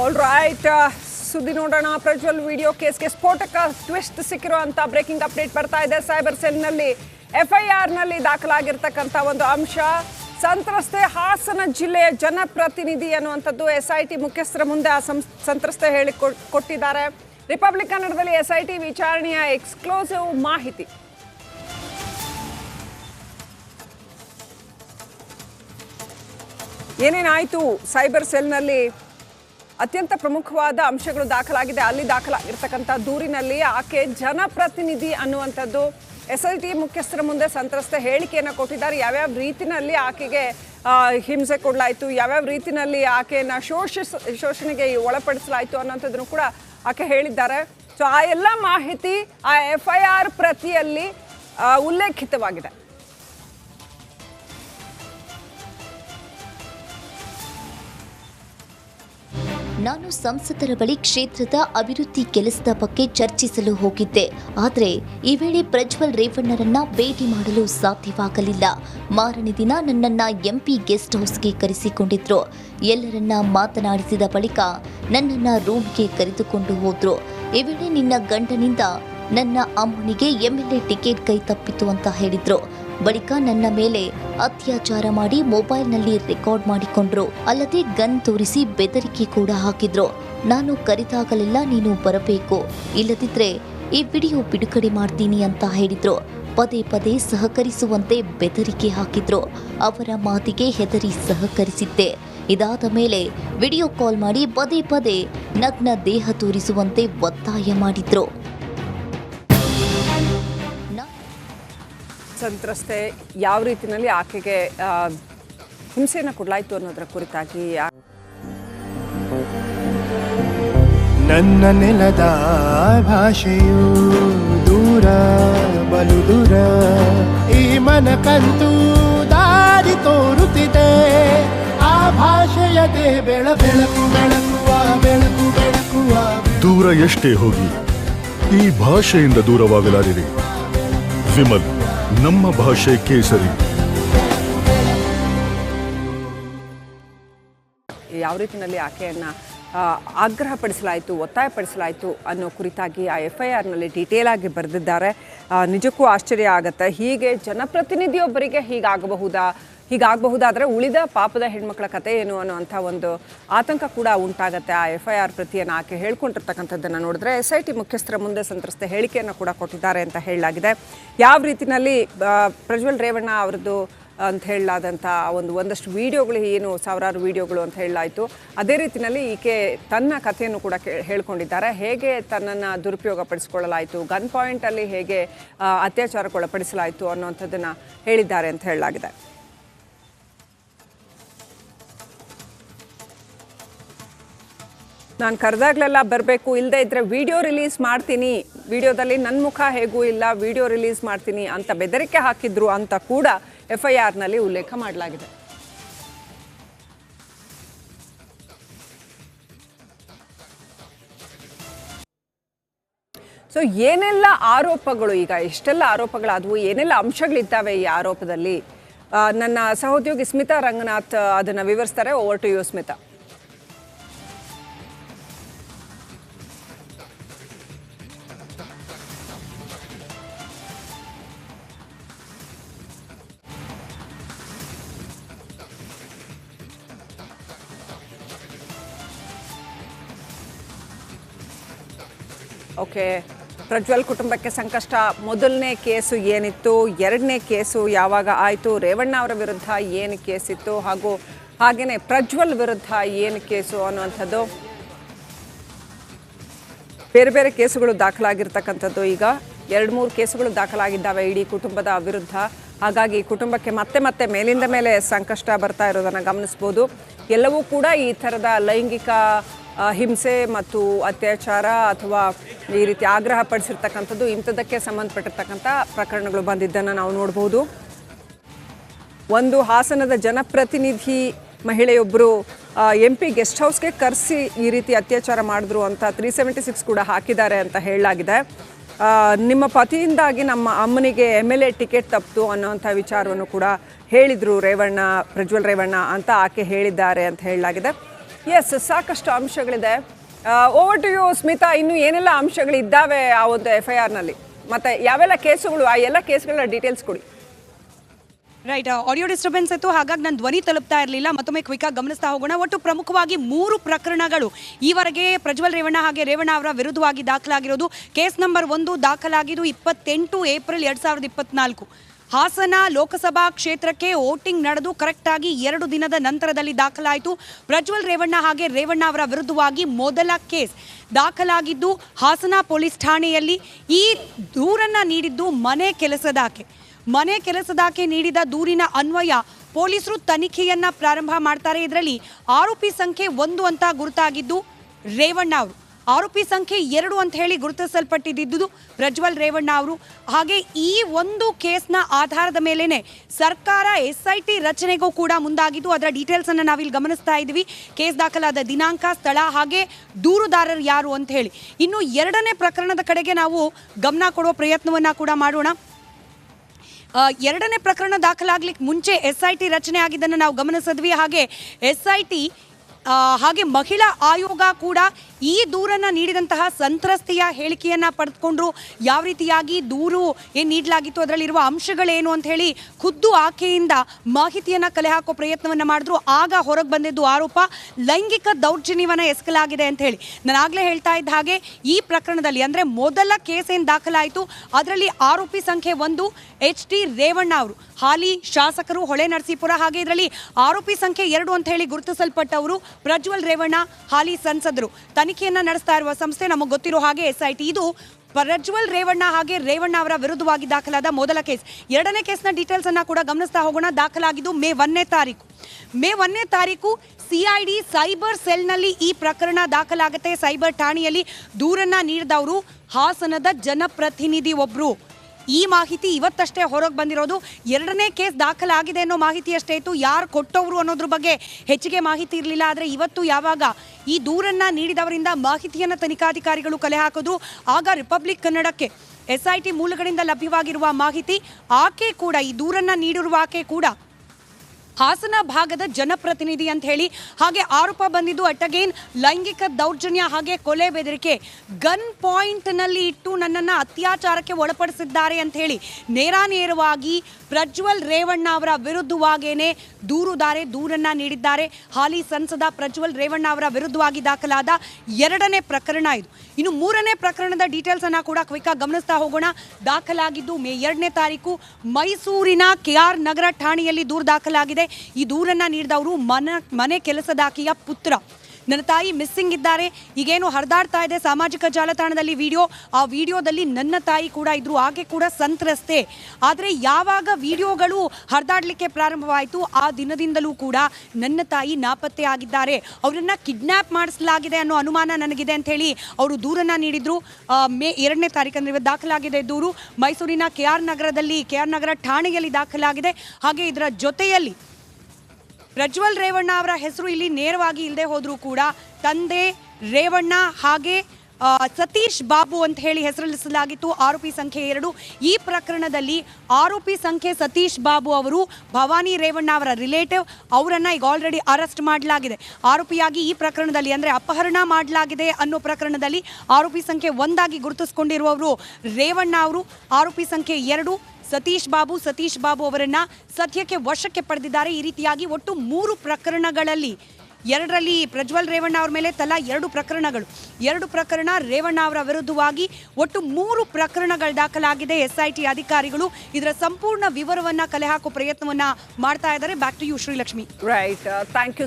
All right ಸುದ್ದಿ ನೋಡೋಣ. Prajwal video ಕೇಸ್ಗೆ ಸ್ಫೋಟಕ ಟ್ವಿಸ್ಟ್ ಸಿಕ್ಕಿರುವಂತ ಬ್ರೇಕಿಂಗ್ ಅಪ್ಡೇಟ್ ಬರ್ತಾ ಇದೆ. ಸೈಬರ್ ಸೆಲ್ನಲ್ಲಿ ಎಫ್ಐಆರ್ನಲ್ಲಿ ದಾಖಲಾಗಿರ್ತಕ್ಕಂಥ ಒಂದು ಅಂಶ, ಸಂತ್ರಸ್ತೆ ಹಾಸನ ಜಿಲ್ಲೆಯ ಜನಪ್ರತಿನಿಧಿ ಅನ್ನುವಂಥದ್ದು ಎಸ್ ಐ ಟಿ ಮುಖ್ಯಸ್ಥರ ಮುಂದೆ ಆ ಸಂ ಸಂತ್ರಸ್ತೆ ಹೇಳಿ ಕೊಟ್- ಕೊಟ್ಟಿದ್ದಾರೆ ರಿಪಬ್ಲಿಕ್ ಕನ್ನಡದಲ್ಲಿ ಎಸ್ ಐ ಟಿ ವಿಚಾರಣೆಯ ಎಕ್ಸ್ಕ್ಲೂಸಿವ್ ಮಾಹಿತಿ. ಏನೇನಾಯಿತು ಸೈಬರ್ ಸೆಲ್ನಲ್ಲಿ ಅತ್ಯಂತ ಪ್ರಮುಖವಾದ ಅಂಶಗಳು ದಾಖಲಾಗಿದೆ. ಅಲ್ಲಿ ದಾಖಲಾಗಿರ್ತಕ್ಕಂಥ ದೂರಿನಲ್ಲಿ ಆಕೆ ಜನಪ್ರತಿನಿಧಿ ಅನ್ನುವಂಥದ್ದು ಎಸ್ ಎಲ್ ಟಿ ಮುಖ್ಯಸ್ಥರ ಮುಂದೆ ಸಂತ್ರಸ್ತ ಹೇಳಿಕೆಯನ್ನು ಕೊಟ್ಟಿದ್ದಾರೆ. ಯಾವ್ಯಾವ ರೀತಿನಲ್ಲಿ ಆಕೆಗೆ ಹಿಂಸೆ ಕೊಡಲಾಯಿತು, ಯಾವ್ಯಾವ ರೀತಿನಲ್ಲಿ ಆಕೆಯನ್ನು ಶೋಷಿಸ್ ಶೋಷಣೆಗೆ ಒಳಪಡಿಸಲಾಯಿತು ಅನ್ನೋಂಥದ್ದನ್ನು ಕೂಡ ಆಕೆ ಹೇಳಿದ್ದಾರೆ. ಸೊ ಆ ಎಲ್ಲ ಮಾಹಿತಿ ಆ ಎಫ್ ಐ ಆರ್ ಪ್ರತಿಯಲ್ಲಿ ಉಲ್ಲೇಖಿತವಾಗಿದೆ. ನಾನು ಸಂಸದರ ಬಳಿ ಕ್ಷೇತ್ರದ ಅಭಿವೃದ್ಧಿ ಕೆಲಸದ ಬಗ್ಗೆ ಚರ್ಚಿಸಲು ಹೋಗಿದ್ದೆ. ಆದರೆ ಈ ವೇಳೆ ಪ್ರಜ್ವಲ್ ರೇವಣ್ಣರನ್ನ ಭೇಟಿ ಮಾಡಲು ಸಾಧ್ಯವಾಗಲಿಲ್ಲ. ಮಾರನೇ ದಿನ ನನ್ನನ್ನ ಎಂಪಿ ಗೆಸ್ಟ್ ಹೌಸ್ಗೆ ಕರೆಸಿಕೊಂಡಿದ್ರು. ಎಲ್ಲರನ್ನ ಮಾತನಾಡಿಸಿದ ಬಳಿಕ ನನ್ನನ್ನ ರೂಮ್ಗೆ ಕರೆದುಕೊಂಡು ಹೋದ್ರು. ಈ ವೇಳೆ ನಿನ್ನ ಗಂಡನಿಂದ ನನ್ನ ಅಮ್ಮನಿಗೆ ಎಂಎಲ್ಎ ಟಿಕೆಟ್ ಕೈ ತಪ್ಪಿತು ಅಂತ ಹೇಳಿದ್ರು. ಬಳಿಕ ನನ್ನ ಮೇಲೆ ಅತ್ಯಾಚಾರ ಮಾಡಿ ಮೊಬೈಲ್ನಲ್ಲಿ ರೆಕಾರ್ಡ್ ಮಾಡಿಕೊಂಡ್ರು. ಅಲ್ಲದೆ ಗನ್ ತೋರಿಸಿ ಬೆದರಿಕೆ ಕೂಡ ಹಾಕಿದ್ರು. ನಾನು ಕರೆದಾಗಲೆಲ್ಲ ನೀನು ಬರಬೇಕು. ಇಲ್ಲದಿದ್ರೆ ಈ ವಿಡಿಯೋ ಬಿಡುಗಡೆ ಮಾಡ್ತೀನಿ ಅಂತ ಹೇಳಿದ್ರು. ಪದೇ ಪದೇ ಸಹಕರಿಸುವಂತೆ ಬೆದರಿಕೆ ಹಾಕಿದ್ರು. ಅವರ ಮಾತಿಗೆ ಹೆದರಿ ಸಹಕರಿಸಿದ್ದೆ. ಇದಾದ ಮೇಲೆ ವಿಡಿಯೋ ಕಾಲ್ ಮಾಡಿ ಪದೇ ಪದೇ ನಗ್ನ ದೇಹ ತೋರಿಸುವಂತೆ ಒತ್ತಾಯ ಮಾಡಿದ್ರು. ಸಂತ್ರಸ್ತೆ ಯಾವ ರೀತಿಯಲ್ಲಿ ಆಕೆಗೆ ಹಿಂಸೆಯನ್ನು ಕೊಡಲಾಯಿತು ಅನ್ನೋದರ ಕುರಿತಾಗಿ ನನ್ನ ನೆಲದ ಭಾಷೆಯು ದೂರ ಬಲು ದೂರ ಈ ಮನಕಂತೂ ದಾರಿ ತೋರುತ್ತಿದೆ. ಆ ಭಾಷೆಯದೇ ಬೆಳ ಬೆಳಕು ಬೆಳಕುವ ಬೆಳಕು ಬೆಳಕುವ. ದೂರ ಎಷ್ಟೇ ಹೋಗಿ ಈ ಭಾಷೆಯಿಂದ ದೂರವಾಗಲಾರಿರಿ. ವಿಮಲ್. ನಮ್ಮ ಭಾಷೆ ಕೇಸರಿ. ಯಾವ ರೀತಿಯಲ್ಲಿ ಆಕೆಯನ್ನು ಆಗ್ರಹಪಡಿಸಲಾಯಿತು, ಒತ್ತಾಯಪಡಿಸಲಾಯಿತು ಅನ್ನೋ ಕುರಿತಾಗಿ ಆ ಎಫ್ ಐ ಆರ್ನಲ್ಲಿ ಡೀಟೇಲ್ ಆಗಿ ಬರೆದಿದ್ದಾರೆ. ನಿಜಕ್ಕೂ ಆಶ್ಚರ್ಯ ಆಗುತ್ತೆ. ಹೀಗೆ ಜನಪ್ರತಿನಿಧಿಯೊಬ್ಬರಿಗೆ ಹೀಗಾಗಬಹುದಾ? ಹೀಗಾಗಬಹುದಾದರೆ ಉಳಿದ ಪಾಪದ ಹೆಣ್ಮಕ್ಳ ಕತೆ ಏನು ಅನ್ನುವಂಥ ಒಂದು ಆತಂಕ ಕೂಡ ಉಂಟಾಗುತ್ತೆ. ಆ ಎಫ್ ಐ ಆರ್ ಪ್ರತಿಯನ್ನು ಆಕೆ ಹೇಳ್ಕೊಂಡಿರ್ತಕ್ಕಂಥದ್ದನ್ನು ನೋಡಿದ್ರೆ ಎಸ್ ಐ ಟಿ ಮುಖ್ಯಸ್ಥರ ಮುಂದೆ ಸಂತ್ರಸ್ತೆ ಹೇಳಿಕೆಯನ್ನು ಕೂಡ ಕೊಟ್ಟಿದ್ದಾರೆ ಅಂತ ಹೇಳಲಾಗಿದೆ. ಯಾವ ರೀತಿಯಲ್ಲಿ ಪ್ರಜ್ವಲ್ ರೇವಣ್ಣ ಅವರದ್ದು ಅಂತ ಹೇಳಲಾದಂಥ ಒಂದು ಒಂದಷ್ಟು ವಿಡಿಯೋಗಳು ಏನು, ಸಾವಿರಾರು ವಿಡಿಯೋಗಳು ಅಂತ ಹೇಳಲಾಯಿತು. ಅದೇ ರೀತಿಯಲ್ಲಿ ಈಕೆ ತನ್ನ ಕಥೆಯನ್ನು ಕೂಡ ಹೇಳ್ಕೊಂಡಿದ್ದಾರೆ. ಹೇಗೆ ತನ್ನನ್ನು ದುರುಪಯೋಗ ಪಡಿಸ್ಕೊಳ್ಳಲಾಯಿತು ಗನ್ ಪಾಯಿಂಟಲ್ಲಿ ಹೇಗೆ ಅತ್ಯಾಚಾರಕ್ಕೊಳಪಡಿಸಲಾಯಿತು ಅನ್ನೋವಂಥದ್ದನ್ನು ಹೇಳಿದ್ದಾರೆ ಅಂತ ಹೇಳಲಾಗಿದೆ. ನಾನು ಕರೆದಾಗಲೆಲ್ಲ ಬರಬೇಕು. ಇಲ್ಲದೇ ಇದ್ದರೆ ವಿಡಿಯೋ ರಿಲೀಸ್ ಮಾಡ್ತೀನಿ. ವಿಡಿಯೋದಲ್ಲಿ ನನ್ನ ಮುಖ ಹೇಗೂ ಇಲ್ಲ, ವಿಡಿಯೋ ರಿಲೀಸ್ ಮಾಡ್ತೀನಿ ಅಂತ ಬೆದರಿಕೆ ಹಾಕಿದ್ರು ಅಂತ ಕೂಡ ಎಫ್ ಐ ಆರ್ನಲ್ಲಿ ಉಲ್ಲೇಖ ಮಾಡಲಾಗಿದೆ. ಸೊ ಏನೆಲ್ಲ ಆರೋಪಗಳು ಈಗ? ಎಷ್ಟೆಲ್ಲ ಆರೋಪಗಳಾದವು? ಏನೆಲ್ಲ ಅಂಶಗಳಿದ್ದಾವೆ ಈ ಆರೋಪದಲ್ಲಿ? ನನ್ನ ಸಹೋದ್ಯೋಗಿ ಸ್ಮಿತಾ ರಂಗನಾಥ್, ಅದನ್ನು ವಿವರಿಸ್ತಾರೆ over to you, Smita. Okay, Prajwal ಕುಟುಂಬಕ್ಕೆ ಸಂಕಷ್ಟ. ಮೊದಲನೇ ಕೇಸು ಏನಿತ್ತು? ಎರಡನೇ ಕೇಸು ಯಾವಾಗ ಆಯಿತು? ರೇವಣ್ಣ ಅವರ ವಿರುದ್ಧ ಏನು ಕೇಸಿತ್ತು? ಹಾಗೂ ಹಾಗೆಯೇ ಪ್ರಜ್ವಲ್ ವಿರುದ್ಧ ಏನು ಕೇಸು ಅನ್ನುವಂಥದ್ದು? ಬೇರೆ ಬೇರೆ ಕೇಸುಗಳು ದಾಖಲಾಗಿರ್ತಕ್ಕಂಥದ್ದು ಈಗ. ಎರಡು ಮೂರು ಕೇಸುಗಳು ದಾಖಲಾಗಿದ್ದಾವೆ ಇಡೀ ಕುಟುಂಬದ ವಿರುದ್ಧ. ಹಾಗಾಗಿ ಕುಟುಂಬಕ್ಕೆ ಮತ್ತೆ ಮತ್ತೆ ಮೇಲಿಂದ ಮೇಲೆ ಸಂಕಷ್ಟ ಬರ್ತಾ ಇರೋದನ್ನು ಗಮನಿಸ್ಬೋದು. ಎಲ್ಲವೂ ಕೂಡ ಈ ಥರದ ಲೈಂಗಿಕ ಹಿಂಸೆ ಮತ್ತು ಅತ್ಯಾಚಾರ ಅಥವಾ ಈ ರೀತಿ ಆಗ್ರಹ ಪಡಿಸಿರ್ತಕ್ಕಂಥದ್ದು ಇಂಥದ್ದಕ್ಕೆ ಸಂಬಂಧಪಟ್ಟಿರ್ತಕ್ಕಂಥ ಪ್ರಕರಣಗಳು ಬಂದಿದ್ದನ್ನು ನಾವು ನೋಡ್ಬೋದು. ಒಂದು ಹಾಸನದ ಜನಪ್ರತಿನಿಧಿ ಮಹಿಳೆಯೊಬ್ಬರು ಎಂ ಪಿ ಗೆಸ್ಟ್ ಹೌಸ್ಗೆ ಕರೆಸಿ ಈ ರೀತಿ ಅತ್ಯಾಚಾರ ಮಾಡಿದ್ರು ಅಂತ ತ್ರೀ ಸೆವೆಂಟಿ ಸಿಕ್ಸ್ ಕೂಡ ಹಾಕಿದ್ದಾರೆ ಅಂತ ಹೇಳಲಾಗಿದೆ. ನಿಮ್ಮ ಪತಿಯಿಂದಾಗಿ ನಮ್ಮ ಅಮ್ಮನಿಗೆ ಎಂ ಎಲ್ ಎ ಟಿಕೆಟ್ ತಪ್ಪಿತು ಅನ್ನೋಂಥ ವಿಚಾರವನ್ನು ಕೂಡ ಹೇಳಿದರು ರೇವಣ್ಣ, ಪ್ರಜ್ವಲ್ ರೇವಣ್ಣ ಅಂತ ಆಕೆ ಹೇಳಿದ್ದಾರೆ ಅಂತ ಹೇಳಲಾಗಿದೆ. ಎಸ್ ಸಾಕಷ್ಟು ಅಂಶಗಳಿದೆ. Over to you Smita. ಇನ್ನು ಏನೆಲ್ಲ ಅಂಶಗಳಿದ್ದಾವೆ ಆ ಒಂದು ಎಫ್ ಐ ಆರ್ನಲ್ಲಿ ಮತ್ತೆ ಯಾವೆಲ್ಲ ಕೇಸುಗಳು, ಆ ಎಲ್ಲ ಕೇಸ್ಗಳ ಡೀಟೇಲ್ಸ್ ಕೊಡಿ. ರೈಟ್ ಆಡಿಯೋ ಡಿಸ್ಟರ್ಬೆನ್ಸ್ ಇತ್ತು. ಹಾಗಾಗಿ ನಾನು ಧ್ವನಿ ತಲುಪ್ತಾ ಇರಲಿಲ್ಲ. ಮತ್ತೊಮ್ಮೆ ಕ್ವಿಕ್ಕಾಗಿ ಗಮನಿಸ್ತಾ ಹೋಗೋಣ. ಒಟ್ಟು ಪ್ರಮುಖವಾಗಿ ಮೂರು ಪ್ರಕರಣಗಳು. ಈವರೆಗೆ ಪ್ರಜ್ವಲ್ ರೇವಣ್ಣ ಹಾಗೆ ರೇವಣ್ಣ ಅವರ ವಿರುದ್ಧವಾಗಿ ದಾಖಲಾಗಿರೋದು. ಕೇಸ್ ನಂಬರ್ ಒಂದು ದಾಖಲಾಗಿದ್ದು ಇಪ್ಪತ್ತೆಂಟು ಏಪ್ರಿಲ್ ಎರಡು ಸಾವಿರದ ಇಪ್ಪತ್ನಾಲ್ಕು. ಹಾಸನ ಲೋಕಸಭಾ ಕ್ಷೇತ್ರಕ್ಕೆ ವೋಟಿಂಗ್ ನಡೆದು ಕರೆಕ್ಟಾಗಿ ಎರಡು ದಿನದ ನಂತರದಲ್ಲಿ ದಾಖಲಾಯಿತು. ಪ್ರಜ್ವಲ್ ರೇವಣ್ಣ ಹಾಗೆ ರೇವಣ್ಣ ಅವರ ವಿರುದ್ಧವಾಗಿ ಮೊದಲ ಕೇಸ್ ದಾಖಲಾಗಿದ್ದು ಹಾಸನ ಪೊಲೀಸ್ ಠಾಣೆಯಲ್ಲಿ ಈ ದೂರನ್ನ ನೀಡಿದ್ದು ಮನೆ ಕೆಲಸದಾಕೆ. ಮನೆ ಕೆಲಸದಾಕೆ ನೀಡಿದ ದೂರಿನ ಅನ್ವಯ ಪೊಲೀಸರು ತನಿಖೆಯನ್ನ ಪ್ರಾರಂಭ ಮಾಡ್ತಾರೆ. ಇದರಲ್ಲಿ ಆರೋಪಿ ಸಂಖ್ಯೆ ಒಂದು ಅಂತ ಗುರುತಾಗಿದ್ದು ರೇವಣ್ಣ ಅವರು. ಆರೋಪಿ ಸಂಖ್ಯೆ ಎರಡು ಅಂತ ಹೇಳಿ ಗುರುತಿಸಲ್ಪಟ್ಟಿದ್ದು ಪ್ರಜ್ವಲ್ ರೇವಣ್ಣ ಅವರು. ಹಾಗೆ ಈ ಒಂದು ಕೇಸ್ನ ಆಧಾರದ ಮೇಲೇನೆ ಸರ್ಕಾರ ಎಸ್ ಐ ಟಿ ರಚನೆಗೂ ಕೂಡ ಮುಂದಾಗಿದ್ದು ಅದರ ಡೀಟೇಲ್ಸ್ ಅನ್ನು ನಾವಿಲ್ಲಿ ಗಮನಿಸ್ತಾ ಇದ್ದೀವಿ. ಕೇಸ್ ದಾಖಲಾದ ದಿನಾಂಕ, ಸ್ಥಳ ಹಾಗೆ ದೂರುದಾರರು ಯಾರು ಅಂತ ಹೇಳಿ. ಇನ್ನು ಎರಡನೇ ಪ್ರಕರಣದ ಕಡೆಗೆ ನಾವು ಗಮನ ಕೊಡುವ ಪ್ರಯತ್ನವನ್ನ ಕೂಡ ಮಾಡೋಣ. ಎರಡನೇ ಪ್ರಕರಣ ದಾಖಲಾಗ್ಲಿಕ್ಕೆ ಮುಂಚೆ ಎಸ್ ಐ ಟಿ ರಚನೆ ಆಗಿದ್ದನ್ನು ನಾವು ಗಮನಿಸಿದ್ವಿ. ಹಾಗೆ ಎಸ್ ಐ ಟಿ ಹಾಗೆ ಮಹಿಳಾ ಆಯೋಗ ಕೂಡ ಈ ದೂರನ್ನು ನೀಡಿದಂತಹ ಸಂತ್ರಸ್ತೆಯ ಹೇಳಿಕೆಯನ್ನು ಪಡೆದುಕೊಂಡ್ರು. ಯಾವ ರೀತಿಯಾಗಿ ದೂರು ಏನು ನೀಡಲಾಗಿತ್ತು? ಅದರಲ್ಲಿರುವ ಅಂಶಗಳೇನು ಅಂತ ಹೇಳಿ ಖುದ್ದು ಆಕೆಯಿಂದ ಮಾಹಿತಿಯನ್ನು ಕಲೆ ಹಾಕೋ ಪ್ರಯತ್ನವನ್ನು ಮಾಡಿದ್ರು. ಆಗ ಹೊರಗೆ ಬಂದಿದ್ದು ಆರೋಪ ಲೈಂಗಿಕ ದೌರ್ಜನ್ಯವನ್ನು ಎಸಕಲಾಗಿದೆ ಅಂತ ಹೇಳಿ. ನಾನು ಆಗಲೇ ಹೇಳ್ತಾ ಇದ್ದ ಹಾಗೆ ಈ ಪ್ರಕರಣದಲ್ಲಿ ಅಂದರೆ ಮೊದಲ ಕೇಸ್ ಏನು ದಾಖಲಾಯಿತು? ಅದರಲ್ಲಿ ಆರೋಪಿ ಸಂಖ್ಯೆ ಒಂದು ಎಚ್ ಟಿ ರೇವಣ್ಣ ಅವರು. ಹಾಲಿ ಶಾಸಕರು ಹೊಳೆ ನರಸೀಪುರ ಹಾಗೆ ಇದರಲ್ಲಿ ಆರೋಪಿ ಸಂಖ್ಯೆ ಎರಡು ಅಂತ ಹೇಳಿ ಗುರುತಿಸಲ್ಪಟ್ಟವರು ಪ್ರಜ್ವಲ್ ರೇವಣ್ಣ, ಹಾಲಿ ಸಂಸದರು. ತನಿಖೆಯನ್ನ ನಡೆಸ್ತಾ ಇರುವ ಸಂಸ್ಥೆ ನಮಗೆ ಗೊತ್ತಿರೋ ಹಾಗೆ ಎಸ್ ಐ ಇದು ಪ್ರಜ್ವಲ್ ರೇವಣ್ಣ ಹಾಗೆ ರೇವಣ್ಣ ಅವರ ವಿರುದ್ಧವಾಗಿ ದಾಖಲಾದ ಮೊದಲ ಕೇಸ್. ಎರಡನೇ ಕೇಸ್ನ ಡೀಟೇಲ್ಸ್ ಅನ್ನ ಕೂಡ ಗಮನಿಸ್ತಾ ಹೋಗೋಣ. ದಾಖಲಾಗಿದ್ದು ಮೇ ಒಂದನೇ ತಾರೀಕು. ಮೇ ಒಂದನೇ ತಾರೀಕು ಸಿಐಡಿ ಸೈಬರ್ ಸೆಲ್ನಲ್ಲಿ ಈ ಪ್ರಕರಣ ದಾಖಲಾಗುತ್ತೆ. ಸೈಬರ್ ಠಾಣೆಯಲ್ಲಿ ದೂರನ್ನ ನೀಡಿದವರು ಹಾಸನದ ಜನಪ್ರತಿನಿಧಿ ಒಬ್ರು. ಈ ಮಾಹಿತಿ ಇವತ್ತಷ್ಟೇ ಹೊರಗೆ ಬಂದಿರೋದು. ಎರಡನೇ ಕೇಸ್ ದಾಖಲಾಗಿದೆ ಅನ್ನೋ ಮಾಹಿತಿ ಅಷ್ಟೇ ಇತ್ತು. ಯಾರು ಕೊಟ್ಟವರು ಅನ್ನೋದ್ರ ಬಗ್ಗೆ ಹೆಚ್ಚಿಗೆ ಮಾಹಿತಿ ಇರಲಿಲ್ಲ. ಆದರೆ ಇವತ್ತು ಯಾವಾಗ ಈ ದೂರನ್ನ ನೀಡಿದವರಿಂದ ಮಾಹಿತಿಯನ್ನು ತನಿಖಾಧಿಕಾರಿಗಳು ಕಲೆ ಹಾಕಿದ್ರು. ಆಗ ರಿಪಬ್ಲಿಕ್ ಕನ್ನಡಕ್ಕೆ ಎಸ್ ಐ ಟಿ ಮೂಲಗಳಿಂದ ಲಭ್ಯವಾಗಿರುವ ಮಾಹಿತಿ, ಆಕೆ ಕೂಡ ಈ ದೂರನ್ನ ನೀಡಿರುವ ಆಕೆ ಕೂಡ ಹಾಸನ ಭಾಗದ ಜನಪ್ರತಿನಿಧಿ ಅಂತ ಹೇಳಿ ಹಾಗೆ ಆರೋಪ ಬಂದಿದ್ದು ಅಟಗೇನ್ ಲೈಂಗಿಕ ದೌರ್ಜನ್ಯ ಹಾಗೆ ಕೊಲೆ ಬೆದರಿಕೆ. ಗನ್ ಪಾಯಿಂಟ್ನಲ್ಲಿ ಇಟ್ಟು ನನ್ನನ್ನು ಅತ್ಯಾಚಾರಕ್ಕೆ ಒಳಪಡಿಸಿದ್ದಾರೆ ಅಂತ ಹೇಳಿ ನೇರಾನೇರವಾಗಿ ಪ್ರಜ್ವಲ್ ರೇವಣ್ಣ ಅವರ ವಿರುದ್ಧವಾಗೇನೆ ದೂರುದಾರೆ ದೂರನ್ನ ನೀಡಿದ್ದಾರೆ. ಹಾಲಿ ಸಂಸದ ಪ್ರಜ್ವಲ್ ರೇವಣ್ಣ ಅವರ ವಿರುದ್ಧವಾಗಿ ದಾಖಲಾದ ಎರಡನೇ ಪ್ರಕರಣ ಇದು. ಇನ್ನು ಮೂರನೇ ಪ್ರಕರಣದ ಡೀಟೇಲ್ಸ್ ಅನ್ನ ಕೂಡ ಕ್ವಿಕ್ ಆಗಿ ಗಮನಿಸ್ತಾ ಹೋಗೋಣ. ದಾಖಲಾಗಿದ್ದು ಮೇ ಎರಡನೇ ತಾರೀಕು ಮೈಸೂರಿನ ಕೆ ಆರ್ ನಗರ ಠಾಣೆಯಲ್ಲಿ ದೂರು ದಾಖಲಾಗಿದೆ. ಈ ದೂರನ್ನ ನೀಡಿದವರು ಮನ, ಮನೆ ಕೆಲಸದಾಕಿಯ ಪುತ್ರ. ನನ್ನ ತಾಯಿ ಮಿಸ್ಸಿಂಗ್ ಇದ್ದಾರೆ. ಈಗೇನು ಹರಿದಾಡ್ತಾ ಇದೆ ಸಾಮಾಜಿಕ ಜಾಲತಾಣದಲ್ಲಿ ವಿಡಿಯೋ. ಆ ವಿಡಿಯೋದಲ್ಲಿ ನನ್ನ ತಾಯಿ ಕೂಡ ಇದ್ರು, ಆಕೆ ಕೂಡ ಸಂತ್ರಸ್ತೆ. ಆದರೆ ಯಾವಾಗ ವಿಡಿಯೋಗಳು ಹರಿದಾಡಲಿಕ್ಕೆ ಪ್ರಾರಂಭವಾಯಿತು, ಆ ದಿನದಿಂದಲೂ ಕೂಡ ನನ್ನ ತಾಯಿ ನಾಪತ್ತೆ ಆಗಿದ್ದಾರೆ. ಅವರನ್ನು ಕಿಡ್ನ್ಯಾಪ್ ಮಾಡಿಸಲಾಗಿದೆ ಅನ್ನೋ ಅನುಮಾನ ನನಗಿದೆ ಅಂತ ಹೇಳಿ ಅವರು ದೂರನ್ನು ನೀಡಿದ್ರು. ಮೇ ಎರಡನೇ ತಾರೀಕು ಅಂದ್ರೆ ಇವತ್ತು ದಾಖಲಾಗಿದೆ ದೂರು. ಮೈಸೂರಿನ ಕೆ ನಗರದಲ್ಲಿ, ಕೆ ನಗರ ಠಾಣೆಯಲ್ಲಿ ದಾಖಲಾಗಿದೆ. ಹಾಗೆ ಇದರ ಜೊತೆಯಲ್ಲಿ ಪ್ರಜ್ವಲ್ ರೇವಣ್ಣ ಅವರ ಹೆಸರು ಇಲ್ಲಿ ನೇರವಾಗಿ ಇಲ್ಲದೆ ಹೋದರೂ ಕೂಡ ತಂದೆ ರೇವಣ್ಣ ಹಾಗೆ ಸತೀಶ್ ಬಾಬು ಅಂತ ಹೇಳಿ ಹೆಸರಿಸಲಾಗಿತ್ತು ಆರೋಪಿ ಸಂಖ್ಯೆ ಎರಡು. ಈ ಪ್ರಕರಣದಲ್ಲಿ ಆರೋಪಿ ಸಂಖ್ಯೆ ಸತೀಶ್ ಬಾಬು ಅವರು, ಭವಾನಿ ರೇವಣ್ಣ ಅವರ ರಿಲೇಟಿವ್, ಅವರನ್ನು ಈಗ ಆಲ್ರೆಡಿ ಅರೆಸ್ಟ್ ಮಾಡಲಾಗಿದೆ. ಆರೋಪಿಯಾಗಿ ಈ ಪ್ರಕರಣದಲ್ಲಿ ಅಂದರೆ ಅಪಹರಣ ಮಾಡಲಾಗಿದೆ ಅನ್ನೋ ಪ್ರಕರಣದಲ್ಲಿ ಆರೋಪಿ ಸಂಖ್ಯೆ ಒಂದಾಗಿ ಗುರುತಿಸಿಕೊಂಡಿರುವವರು ರೇವಣ್ಣ ಅವರು. ಆರೋಪಿ ಸಂಖ್ಯೆ ಎರಡು, ಸತೀಶ್ ಬಾಬು ಸತೀಶ್ ಬಾಬು ಅವರನ್ನು ಸದ್ಯಕ್ಕೆ ವಶಕ್ಕೆ ಪಡೆದಿದ್ದಾರೆ. ಈ ರೀತಿಯಾಗಿ ಒಟ್ಟು ಮೂರು ಪ್ರಕರಣಗಳಲ್ಲಿ ಎರಡರಲ್ಲಿ ಪ್ರಜ್ವಲ್ ರೇವಣ್ಣ ಅವರ ಮೇಲೆ ತಲಾ ಎರಡು ಪ್ರಕರಣಗಳು. ಎರಡು ಪ್ರಕರಣ ರೇವಣ್ಣ ಅವರ ವಿರುದ್ಧವಾಗಿ ಒಟ್ಟು ಮೂರು ಪ್ರಕರಣಗಳು ದಾಖಲಾಗಿದೆ. ಎಸ್ಐಟಿ ಅಧಿಕಾರಿಗಳು ಇದರ ಸಂಪೂರ್ಣ ವಿವರವನ್ನ ಕಲೆ ಹಾಕುವ ಪ್ರಯತ್ನವನ್ನ ಮಾಡ್ತಾ ಇದ್ದಾರೆ. Back to you Sreelakshmi. Right thank you